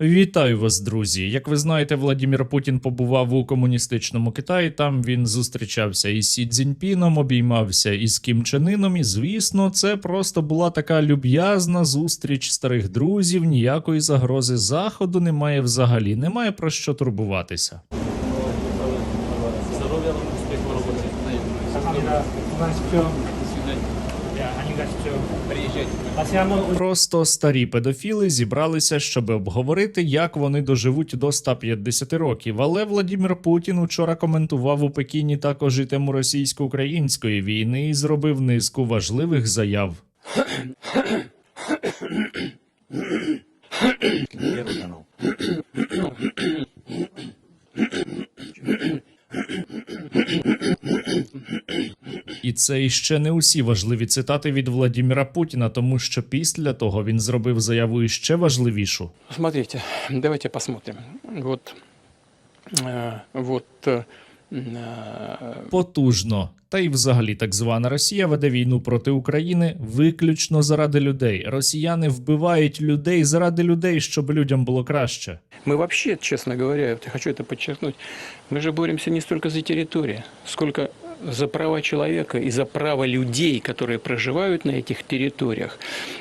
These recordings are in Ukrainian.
Вітаю вас, друзі. Як ви знаєте, Владімір Путін побував у комуністичному Китаї. Там він зустрічався із Сі Цзіньпіном, обіймався із Кім Чен Іном, І звісно, це просто була така люб'язна зустріч старих друзів. Ніякої загрози заходу немає взагалі. Немає про що турбуватися. Здоров'я успіху в Просто старі педофіли зібралися, щоб обговорити, як вони доживуть до 150 років. Але Владимир Путін учора коментував у Пекіні також і тему російсько-української війни і зробив низку важливих заяв. це іще не усі важливі цитати від Владіміра Путіна, тому що після того він зробив заяву іще важливішу. Смотрите, давайте посмотрим. Вот, э, вот э, э, Потужно. Та й взагалі так звана Росія веде війну проти України виключно заради людей. Росіяни вбивають людей заради людей, щоб людям було краще. мы вообще, честно говоря, вот я хочу это подчеркнуть, мы же боремся не столько за территорию, сколько за права человека и за право людей, которые проживают на этих территориях,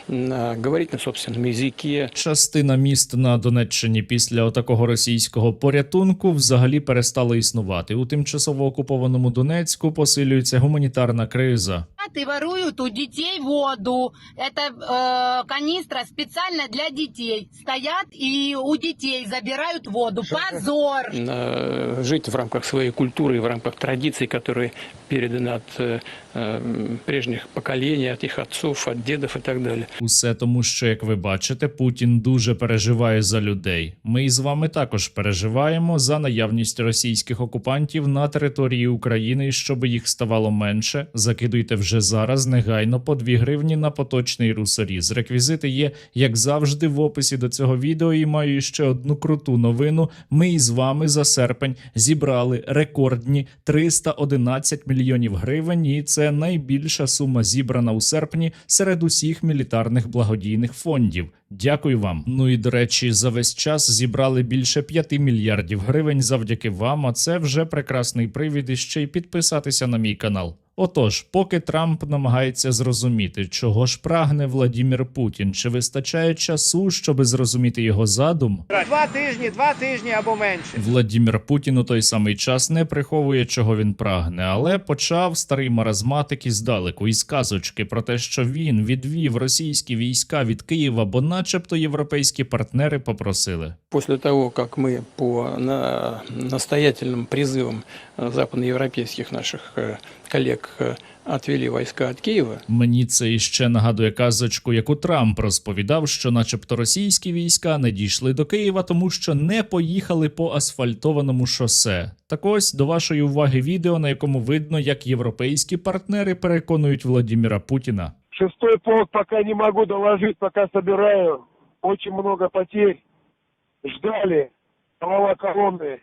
на- говорить на собственном языке, Частина міст на Донеччині після отакого російського порятунку взагалі перестала існувати. У тимчасово окупованому Донецьку посилюється гуманітарна криза. и воруют у детей воду. Это э, канистра специально для детей. Стоят и у детей забирают воду. Позор! э, жить в рамках своей культуры и в рамках традиций, которые переданы от э, э, прежних поколений, от их отцов, от дедов и так далее. Усе тому, що, як ви бачите, Путін дуже переживає за людей. Ми із вами також переживаємо за наявність російських окупантів на території України, і щоб їх ставало менше. Закидуйте вже зараз негайно по 2 гривні на поточний русоріз. Реквізити є, як завжди, в описі до цього відео. І маю ще одну круту новину. Ми із вами за серпень зібрали рекордні 311 мільйонів гривень, і це найбільша сума зібрана у серпні серед усіх мілітарних благодійних фондів. Дякую вам. Ну і до речі, за весь час зібрали більше 5 мільярдів гривень завдяки вам. А це вже прекрасний привід і ще й підписатися на мій канал. Отож, поки Трамп намагається зрозуміти, чого ж прагне Владімір Путін, чи вистачає часу, щоби зрозуміти його задум, Два тижні, два тижні або менше. Владімір Путін у той самий час не приховує, чого він прагне, але почав старий маразматик іздалеку із казочки про те, що він відвів російські війська від Києва, бо, начебто, європейські партнери попросили. После того, как мы по на- настоятельным призывам э, западноевропейских наших э, коллег э, отвели войска от Киева, Мені це іще нагадує казочку, яку Трамп розповідав, що, начебто, російські війська не дійшли до Києва, тому що не поїхали по асфальтованому шосе. Так ось до вашої уваги відео, на якому видно, як європейські партнери переконують Владіміра Путіна. Шестой полк пока не могу доложить, пока собираю. Очень много потерь. Ждали. Голова колонны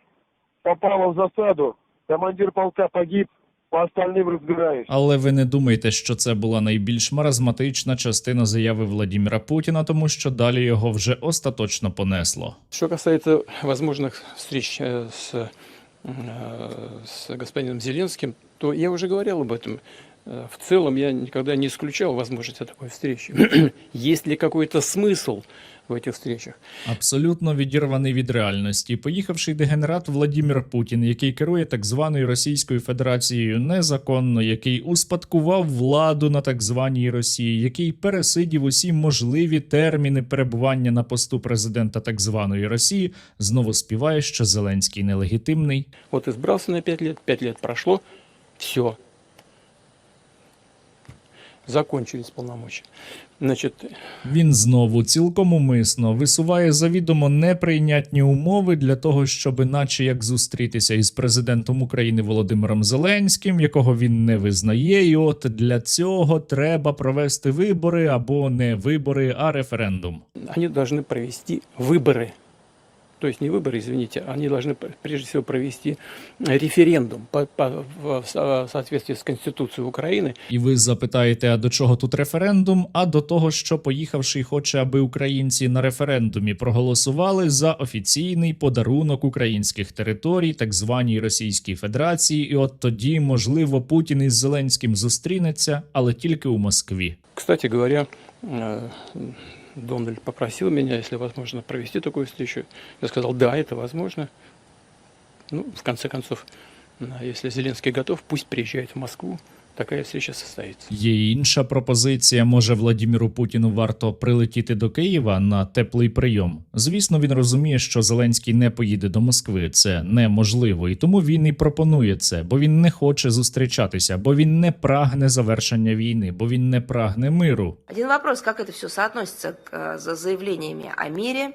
попала в засаду. Командир полка погиб. По остальным разбираюсь. Але ви не думайте, що це була найбільш маразматична частина заяви Владіміра Путіна, тому що далі його вже остаточно понесло. Что касается возможных встреч э, с, э, с господином Зеленским, то я уже говорил об этом. Э, В целом я никогда не исключал возможности такой встречи. Есть ли какой-то смысл в этих встречах? Абсолютно відірваний від реальності. Поїхавший дегенерат Владімір Путін, який керує так званою Російською Федерацією незаконно, який успадкував владу на так званій Росії, який пересидів усі можливі терміни перебування на посту президента так званої Росії, знову співає, що Зеленський нелегітимний. Вот избрался на 5 лет, 5 лет прошло, все. Закончились полномочия. Значит, Він знову цілком умисно висуває завідомо неприйнятні умови для того, щоб, наче як зустрітися із президентом України Володимиром Зеленським, якого він не визнає, і от для цього треба провести вибори або не вибори, а референдум. они должны провести выборы. то есть не выборы, извините, они должны п- прежде всего провести референдум по- по- в со- в соответствии с Конституцией Украины. І ви запитаєте, а до чого тут референдум? А до того, що поїхавший хоче, аби українці на референдумі проголосували за офіційний подарунок українських територій, так званій Російській Федерації, і от тоді, можливо, Путін із Зеленським зустрінеться, але тільки у Москві. Кстати говоря, э, Дональд попросил меня, если возможно, провести такую встречу. Я сказал, да, это возможно. Ну, в конце концов, если Зеленский готов, пусть приезжает в Москву. Такая встреча состоится. Є інша пропозиція. Може, Владіміру Путіну варто прилетіти до Києва на теплий прийом. Звісно, він розуміє, що Зеленський не поїде до Москви. Це неможливо, і тому він і пропонує це, бо він не хоче зустрічатися, бо він не прагне завершення війни, бо він не прагне миру. Один вопрос, как это все соотносится к э, за о мире,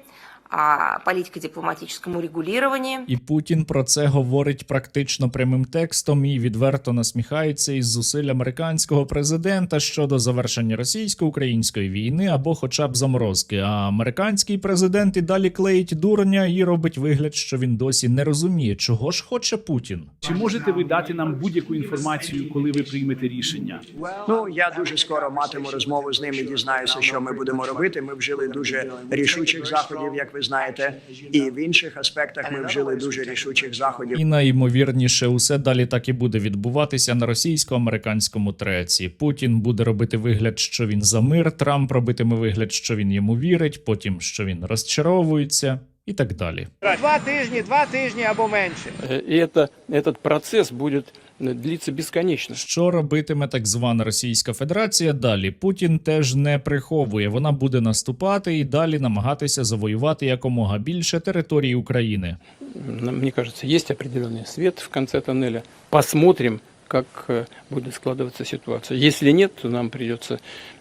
о политико-дипломатическом урегулировании. І Путін про це говорить практично прямим текстом і відверто насміхається із зусиль американського президента щодо завершення російсько-української війни або хоча б заморозки. А американський президент і далі клеїть дурня і робить вигляд, що він досі не розуміє, чого ж хоче Путін. Чи можете ви дати нам будь-яку інформацію, коли ви приймете рішення? Ну я дуже скоро матиму розмову з ним і дізнаюся, що ми будемо робити. Ми вжили дуже рішучих заходів, як ви знаєте, і в інших аспектах ми вжили дуже рішучих заходів. І найімовірніше, усе далі так і буде відбуватися на російсько-американському треці. Путін буде робити вигляд, що він за мир. Трамп робитиме вигляд, що він йому вірить, потім що він розчаровується, і так далі. Два тижні, два тижні або менше. Э, И это, этот процесс будет э, длиться бесконечно. Що робитиме так звана Російська Федерація? Далі Путін теж не приховує. Вона буде наступати і далі намагатися завоювати якомога більше території України. М, Мне кажется, есть определенный свет в конце тоннеля. Посмотрим, как э, будет складываться ситуация. Если нет, то нам придется э,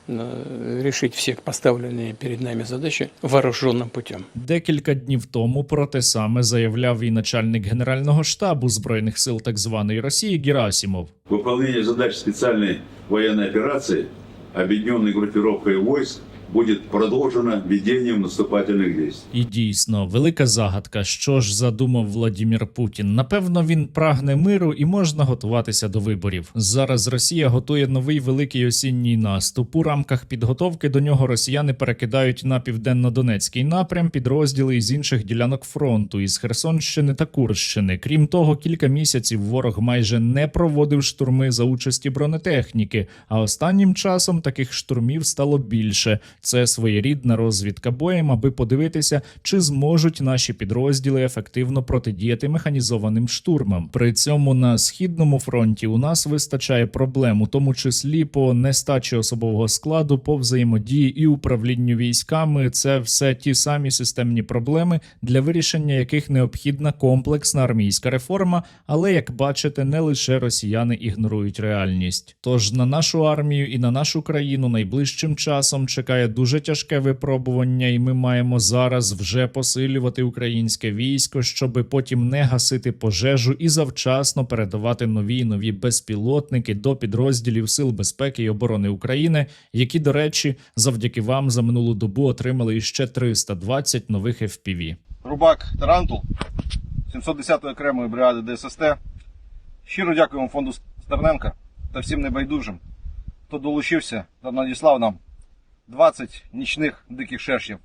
решить все поставленные перед нами задачи вооруженным путем. Декілька днів тому про те саме заявляв і начальник генерального штабу збройних сил так званої Росії Герасимов. Выполнение задач специальной военной операции, объединенной группировкой войск, будет продолжено ведением наступательных действий. І дійсно, велика загадка, що ж задумав Владімір Путін. Напевно, він прагне миру і можна готуватися до виборів. Зараз Росія готує новий великий осінній наступ. У рамках підготовки до нього росіяни перекидають на південно-донецький напрям підрозділи із інших ділянок фронту із Херсонщини та Курщини. Крім того, кілька місяців ворог майже не проводив штурми за участі бронетехніки. А останнім часом таких штурмів стало більше. Це своєрідна розвідка боєм, аби подивитися, чи зможуть наші підрозділи ефективно протидіяти механізованим штурмам. При цьому на східному фронті у нас вистачає проблем, у тому числі по нестачі особового складу, по взаємодії і управлінню військами. Це все ті самі системні проблеми, для вирішення яких необхідна комплексна армійська реформа. Але як бачите, не лише росіяни ігнорують реальність. Тож на нашу армію і на нашу країну найближчим часом чекає дуже тяжке випробування, і ми маємо зараз вже посилювати українське військо, щоби потім не гасити пожежу і завчасно передавати нові й нові безпілотники до підрозділів Сил безпеки і оборони України, які, до речі, завдяки вам за минулу добу отримали іще 320 нових FPV. Рубак Тарантул 710-ї окремої бригади ДССТ. Щиро дякуємо фонду Стерненка та всім небайдужим, хто долучився та надіслав нам 20 нічних диких шершів.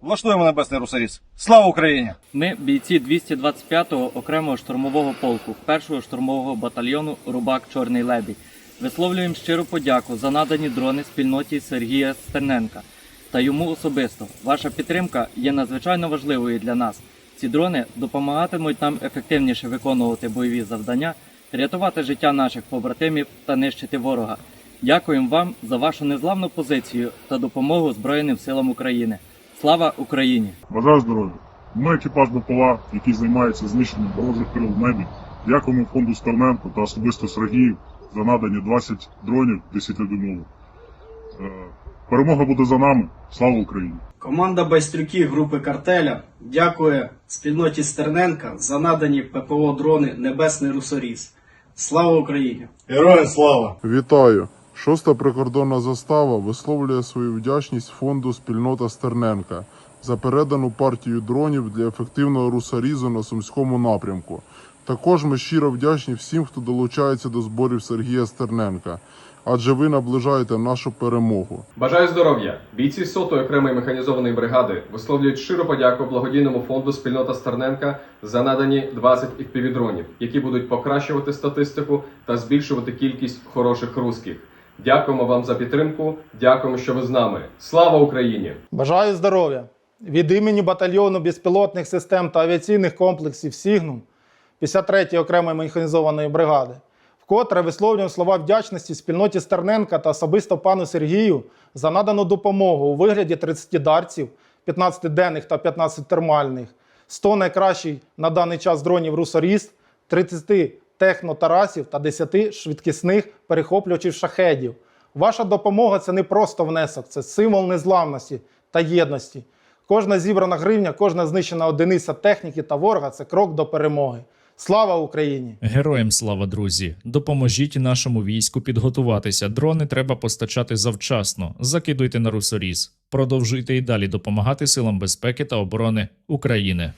Влаштуємо небесний русаріс. Слава Україні! Ми бійці 225-го окремого штурмового полку, першого штурмового батальйону Рубак Чорний Лебідь. Висловлюємо щиру подяку за надані дрони спільноті Сергія Стерненка та йому особисто. Ваша підтримка є надзвичайно важливою для нас. Ці дрони допомагатимуть нам ефективніше виконувати бойові завдання, рятувати життя наших побратимів та нищити ворога. Дякуємо вам за вашу незламну позицію та допомогу Збройним силам України. Слава Україні! Бажаю здоров'я. Ми екіпаж БПЛА, який займається знищенням ворожих крил в небі. Дякуємо фонду Стерненко та особисто Сергію за надані 20 дронів 10 дюймових. Е, Перемога буде за нами. Слава Україні! Команда байстрюків групи Картеля дякує спільноті Стерненка за надані ППО дрони Небесний Русоріс. Слава Україні! Героям слава! Вітаю! Шоста прикордонна застава висловлює свою вдячність фонду спільнота Стерненка за передану партію дронів для ефективного русарізу на сумському напрямку. Також ми щиро вдячні всім, хто долучається до зборів Сергія Стерненка, адже ви наближаєте нашу перемогу. Бажаю здоров'я! Бійці сотої окремої механізованої бригади висловлюють щиру подяку благодійному фонду спільнота Стерненка за надані 20 FPV-дронів, які будуть покращувати статистику та збільшувати кількість хороших русських. Дякуємо вам за підтримку. Дякуємо, що ви з нами. Слава Україні! Бажаю здоров'я! Від імені батальйону безпілотних систем та авіаційних комплексів Сігнум 53-ї окремої механізованої бригади. Вкотре висловлюємо слова вдячності спільноті Стерненка та особисто пану Сергію за надану допомогу у вигляді 30 дарців, 15 денних та 15 термальних, 100 найкращих на даний час дронів Русоріст, 30 технотарасів та 10 швидкісних перехоплювачів шахедів. Ваша допомога це не просто внесок, це символ незламності та єдності. Кожна зібрана гривня, кожна знищена одиниця техніки та ворога це крок до перемоги. Слава Україні! Героям слава, друзі! Допоможіть нашому війську підготуватися. Дрони треба постачати завчасно. Закидуйте на русоріз. Продовжуйте і далі допомагати силам безпеки та оборони України.